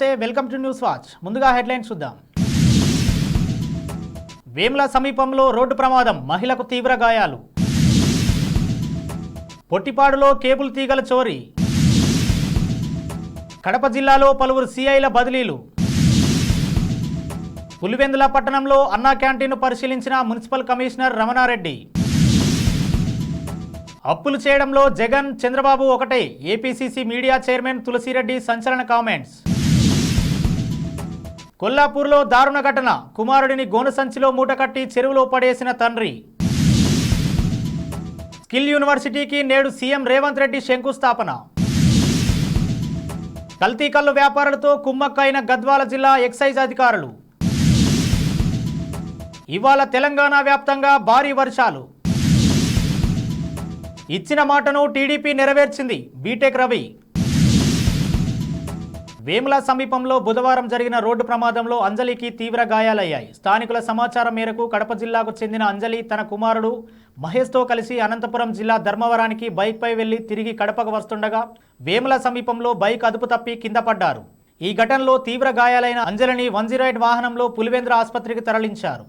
నమస్తే welcome to news watch. ముందుగా headlines చూద్దాం. వేముల సమీపంలో రోడ్డు ప్రమాదం మహిళకు తీవ్ర గాయాలు. పొట్టిపాడులో కేబుల్ తీగల చోరీ. కడప జిల్లాలో పలువురు సిఐల బదిలీలు. పులివెందుల పట్టణంలో అన్నా క్యాంటీన్ను పరిశీలించిన మున్సిపల్ కమిషనర్ రమణారెడ్డి. అప్పులు చేయడంలో జగన్ చంద్రబాబు ఒకటే ఏపీసీసీ మీడియా చైర్మన్ తులసిరెడ్డి సంచలన కామెంట్స్. కొల్లాపూర్లో దారుణ ఘటన. కుమారుడిని గోనసంచిలో మూటకట్టి చెరువులో పడేసిన తండ్రి. స్కిల్ యూనివర్సిటీకి నేడు సీఎం రేవంత్ రెడ్డి శంకుస్థాపన. కల్తీ కల్లు వ్యాపారులతో కుమ్మక్కైన గద్వాల జిల్లా ఎక్సైజ్ అధికారులు. ఇవాళ తెలంగాణ వ్యాప్తంగా భారీ వర్షాలు. ఇచ్చిన మాటను టీడీపీ నెరవేర్చింది బీటెక్ రవి. వేముల సమీపంలో బుధవారం జరిగిన రోడ్డు ప్రమాదంలో అంజలికి తీవ్ర గాయాలయ్యాయి. స్థానికుల సమాచారం మేరకు కడప జిల్లాకు చెందిన అంజలి తన కుమారుడు మహేష్తో కలిసి అనంతపురం జిల్లా ధర్మవరానికి బైక్పై వెళ్ళి తిరిగి కడపకు వస్తుండగా వేముల సమీపంలో బైక్ అదుపు తప్పి కింద పడ్డారు. ఈ ఘటనలో తీవ్ర గాయాలైన అంజలిని వంజిరైడ్ వాహనంలో పులివేంద్ర ఆసుపత్రికి తరలించారు.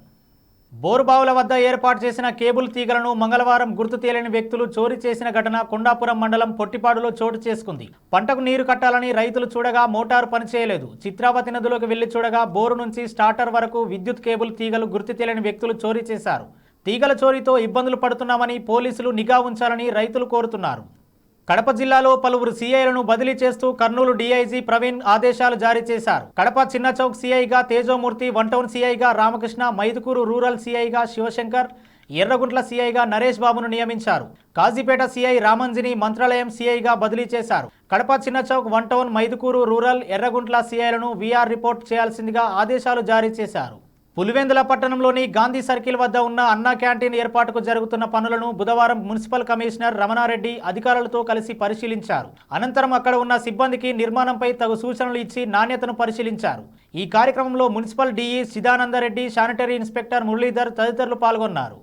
బోరుబావుల వద్ద ఏర్పాటు చేసిన కేబుల్ తీగలను మంగళవారం గుర్తు తేలిన వ్యక్తులు చోరీ చేసిన ఘటన కొండాపురం మండలం పొట్టిపాడులో చోటు చేసుకుంది. పంటకు నీరు కట్టాలని రైతులు చూడగా మోటారు పనిచేయలేదు చిత్రావతి నదిలోకి వెళ్ళి చూడగా బోరు నుంచి స్టార్టర్ వరకు విద్యుత్ కేబుల్ తీగలు గుర్తు తెలియని వ్యక్తులు చోరీ చేశారు. తీగల చోరీతో ఇబ్బందులు పడుతున్నామని పోలీసులు నిఘా ఉంచాలని రైతులు కోరుతున్నారు. కడప జిల్లాలో పలువురు సీఐలను బదిలీ చేస్తూ కర్నూలు డీఐజీ ప్రవీణ్ ఆదేశాలు జారీ చేశారు. కడప చిన్న చౌక్ సీఐగా తేజోమూర్తి వన్ టౌన్ సీఐగా రామకృష్ణ మైదుకూరు రూరల్ సీఐగా శివశంకర్ ఎర్రగుంట్ల సీఐగా నరేష్ బాబును నియమించారు. కాజీపేట సీఐ రామంజిని మంత్రాలయం సీఐగా బదిలీ చేశారు. Kadapa Chinnachowk one town Mydukur rural Erraguntla సీఐలను VR report చేయాల్సిందిగా ఆదేశాలు జారీ చేశారు. పులివెందుల పట్టణంలోని గాంధీ సర్కిల్ వద్ద ఉన్న అన్నా క్యాంటీన్ ఏర్పాటుకు జరుగుతున్న పనులను బుధవారం మున్సిపల్ కమిషనర్ రమణారెడ్డి అధికారులతో కలిసి పరిశీలించారు. అనంతరం అక్కడ ఉన్న సిబ్బందికి నిర్మాణంపై తగు సూచనలు ఇచ్చి నాణ్యతను పరిశీలించారు. ఈ కార్యక్రమంలో municipal DE Sidanandareddy sanitary inspector Muralidhar తదితరులు పాల్గొన్నారు.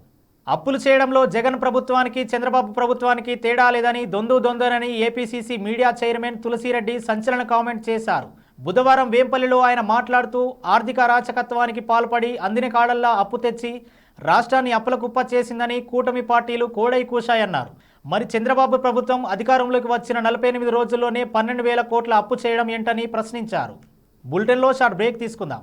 అప్పులు చేయడంలో జగన్ ప్రభుత్వానికి చంద్రబాబు ప్రభుత్వానికి తేడా లేదని దొందు దొందనని ఏపీసీసీ మీడియా చైర్మన్ తులసిరెడ్డి సంచలన కామెంట్ చేశారు. బుధవారం వేంపల్లిలో ఆయన మాట్లాడుతూ ఆర్థిక అరాచకత్వానికి పాల్పడి అందిన కాడల్లా అప్పు తెచ్చి రాష్ట్రాన్ని అప్పలకుప్ప చేసిందని కూటమి పార్టీలు కోడై కూశాయన్నారు. మరి చంద్రబాబు ప్రభుత్వం అధికారంలోకి వచ్చిన నలభై ఎనిమిది రోజుల్లోనే పన్నెండు వేల కోట్ల అప్పు చేయడం ఏంటని ప్రశ్నించారు. బులెటిన్లో షార్ట్ బ్రేక్ తీసుకుందాం.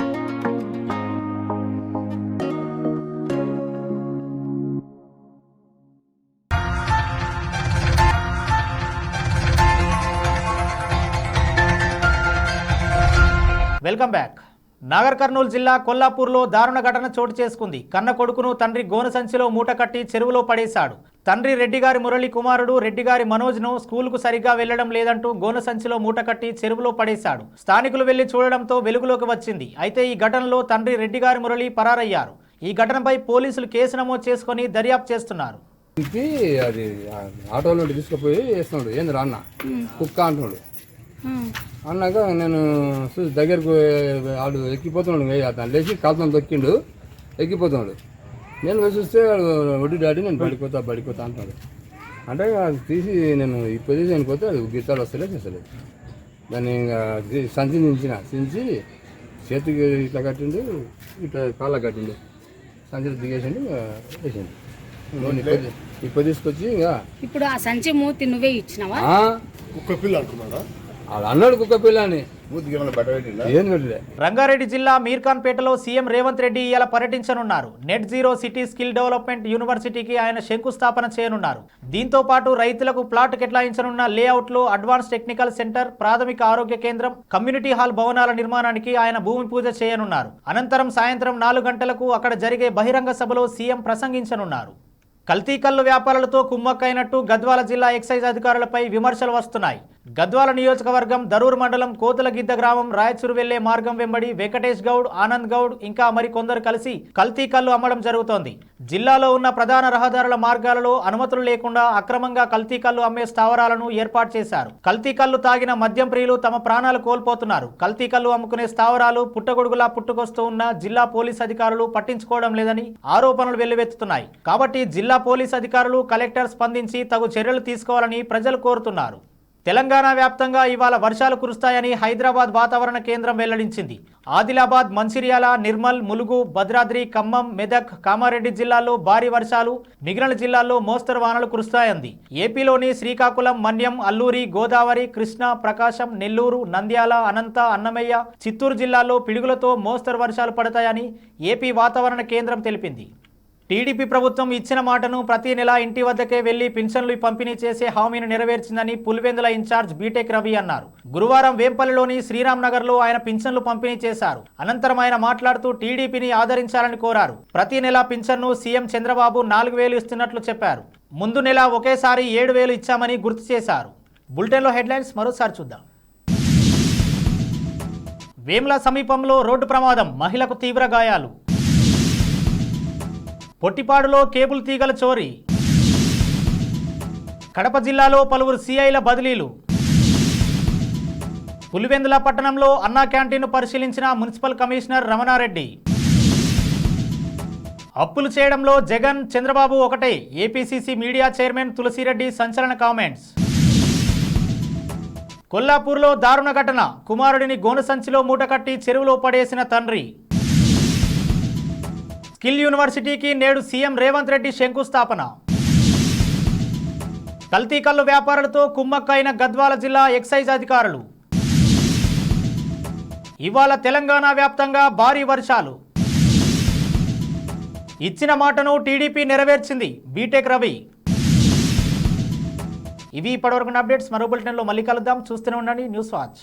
Welcome back. Nagar Kurnool జిల్లా కొల్లాపూర్లో దారుణ ఘటన చోటు చేసుకుంది. కన్న కొడుకును తండ్రి గోన సంచిలో మూట కట్టి చెరువులో పడేశాడు. తండ్రి రెడ్డిగారి మురళి కుమారుడు రెడ్డిగారి మనోజ్ను స్కూలుకు సరిగ్గా వెళ్ళడం లేదంటూ గోన సంచిలో మూట కట్టి చెరువులో పడేశాడు. స్థానికులు వెళ్ళి చూడడంతో వెలుగులోకి వచ్చింది. అయితే ఈ ఘటనలో తండ్రి రెడ్డిగారి మురళి పరారయ్యారు. ఈ ఘటనపై పోలీసులు కేసు నమోదు చేసుకుని దర్యాప్తు చేస్తున్నారు. అది ఆటోలో నుండి తీసుకుపోయి వేస్తున్నాడు. ఏంది రా అన్న కుక్క అంటున్నాడు. అన్నాక నేను చూసి దగ్గరకు వాడు ఎక్కిపోతున్నాడు ఇంకా అతను లేచి కాలుతో తొక్కిండు ఎక్కిపోతున్నాడు. నేను చూస్తే వాడు వడ్డీ డాడీ నేను పడిపోతా పడిపోతా అంటున్నాడు. అంటే అది తీసి నేను ఈ పొజిషన్కి పోతే అది గిట్టాలు వస్తలే చేస్తలేదు. దాన్ని సంచి దించిన దించి చేతికి ఇట్లా కట్టిండు ఇట్లా కాళ్ళ కట్టిండు. సంచిలో దిగేసిండు వేసిండు. ఇప్పుడు తీసుకొచ్చి ఇంకా ఇప్పుడు ఆ సంచి మూతి నువ్వే ఇచ్చినావా? కుక్క పిల్ల అన్నాడు కుక్క రంగారెడ్డి జిల్లా మీర్ఖాన్పేటలో సీఎం రేవంత్ రెడ్డి ఇలా పర్యటించనున్నారు. Net zero city skill development యూనివర్సిటీకి ఆయన శంకుస్థాపన చేయనున్నారు. దీంతో పాటు రైతులకు ప్లాట్ కేటాయించనున్న లేఅవుట్లో అడ్వాన్స్ టెక్నికల్ సెంటర్ ప్రాథమిక ఆరోగ్య కేంద్రం కమ్యూనిటీ హాల్ భవనాల నిర్మాణానికి ఆయన భూమి పూజ చేయనున్నారు. అనంతరం సాయంత్రం నాలుగు గంటలకు అక్కడ జరిగే బహిరంగ సభలో సీఎం ప్రసంగించనున్నారు. కల్తీ కల్లు వ్యాపారులతో కుమ్మక్కైనట్టు గద్వాల జిల్లా ఎక్సైజ్ అధికారులపై విమర్శలు వస్తున్నాయి. గద్వాల నియోజకవర్గం దరూర్ మండలం కోతులగిద్ద గ్రామం రాయచూరు వెళ్ళే మార్గం వెంబడి వెంకటేష్ గౌడ్ ఆనంద్ గౌడ్ ఇంకా మరికొందరు కలిసి కల్తీ కల్లు అమ్మడం జరుగుతోంది. జిల్లాలో ఉన్న ప్రధాన రహదారుల మార్గాలలో అనుమతులు లేకుండా అక్రమంగా కల్తీ కల్లు అమ్మే స్థావరాలను ఏర్పాటు చేశారు. కల్తీ కల్లు తాగిన మద్యం ప్రియులు తమ ప్రాణాలు కోల్పోతున్నారు. కల్తీ కల్లు అమ్ముకునే స్థావరాలు పుట్టగొడుగులా పుట్టుకొస్తూ ఉన్న జిల్లా పోలీస్ అధికారులు పట్టించుకోవడం లేదని ఆరోపణలు వెల్లువెత్తుతున్నాయి. కాబట్టి జిల్లా పోలీస్ అధికారులు కలెక్టర్ స్పందించి తగు చర్యలు తీసుకోవాలని ప్రజలు కోరుతున్నారు. తెలంగాణ వ్యాప్తంగా ఇవాళ వర్షాలు కురుస్తాయని హైదరాబాద్ వాతావరణ కేంద్రం వెల్లడించింది. ఆదిలాబాద్ మంచిర్యాల నిర్మల్ ములుగు భద్రాద్రి ఖమ్మం మెదక్ కామారెడ్డి జిల్లాల్లో భారీ వర్షాలు మిగిలిన జిల్లాల్లో మోస్తరు వానలు కురుస్తాయంది. ఏపీలోని శ్రీకాకుళం మన్యం అల్లూరి గోదావరి కృష్ణా ప్రకాశం నెల్లూరు నంద్యాల అనంత అన్నమయ్య చిత్తూరు జిల్లాల్లో పిడుగులతో మోస్తరు వర్షాలు పడతాయని ఏపీ వాతావరణ కేంద్రం తెలిపింది. టీడీపీ ప్రభుత్వం ఇచ్చిన మాటను ప్రతి నెల ఇంటి వద్దకే వెళ్ళి పింఛన్లు పంపిణీ చేసే హామీని నెరవేర్చిందని Pulivendula in charge B Tech Ravi అన్నారు. గురువారం వేంపల్లిలోని శ్రీరామ్ నగర్లో ఆయన పింఛన్లు పంపిణీ చేశారు. అనంతరం ఆయన మాట్లాడుతూ టీడీపీని ఆదరించాలని కోరారు. ప్రతి నెల పింఛన్ను సీఎం చంద్రబాబు నాలుగు వేలు ఇస్తున్నట్లు చెప్పారు. ముందు నెల ఒకేసారి ఏడు వేలు ఇచ్చామని గుర్తు చేశారు. బులెటిన్లో హెడ్లైన్స్ మరోసారి చూద్దాం. వేమ్ల సమీపంలో రోడ్డు ప్రమాదం. మహిళకు తీవ్ర గాయాలు. పొట్టిపాడులో కేబుల్ తీగల చోరీ. కడప జిల్లాలో పలువురు సిఐల బదిలీలు. పులివెందుల పట్టణంలో అన్నా క్యాంటీన్ను పరిశీలించిన మున్సిపల్ కమిషనర్ రమణారెడ్డి. అప్పులు చేయడంలో జగన్ చంద్రబాబు ఒకటే ఏపీసీసీ మీడియా చైర్మన్ తులసిరెడ్డి సంచలన కామెంట్స్. కొల్లాపూర్లో దారుణ ఘటన కుమారుడిని గోను సంచిలో మూటకట్టి చెరువులో పడేసిన తండ్రి. స్కిల్ యూనివర్సిటీకి నేడు సీఎం రేవంత్ రెడ్డి శంకుస్థాపన. కల్తీ కల్లు వ్యాపారులతో కుమ్మక్కైన గద్వాల జిల్లా ఎక్సైజ్ అధికారులు. ఇవాళ తెలంగాణ వ్యాప్తంగా భారీ వర్షాలు. ఇచ్చిన మాటను టీడీపీ నెరవేర్చింది బీటెక్ రవి. ఇవి ఇప్పటివరకు అప్డేట్స్. మరో బులెటిన్లో మళ్ళీ కలుద్దాం. చూస్తూనే ఉండండి న్యూస్ వాచ్.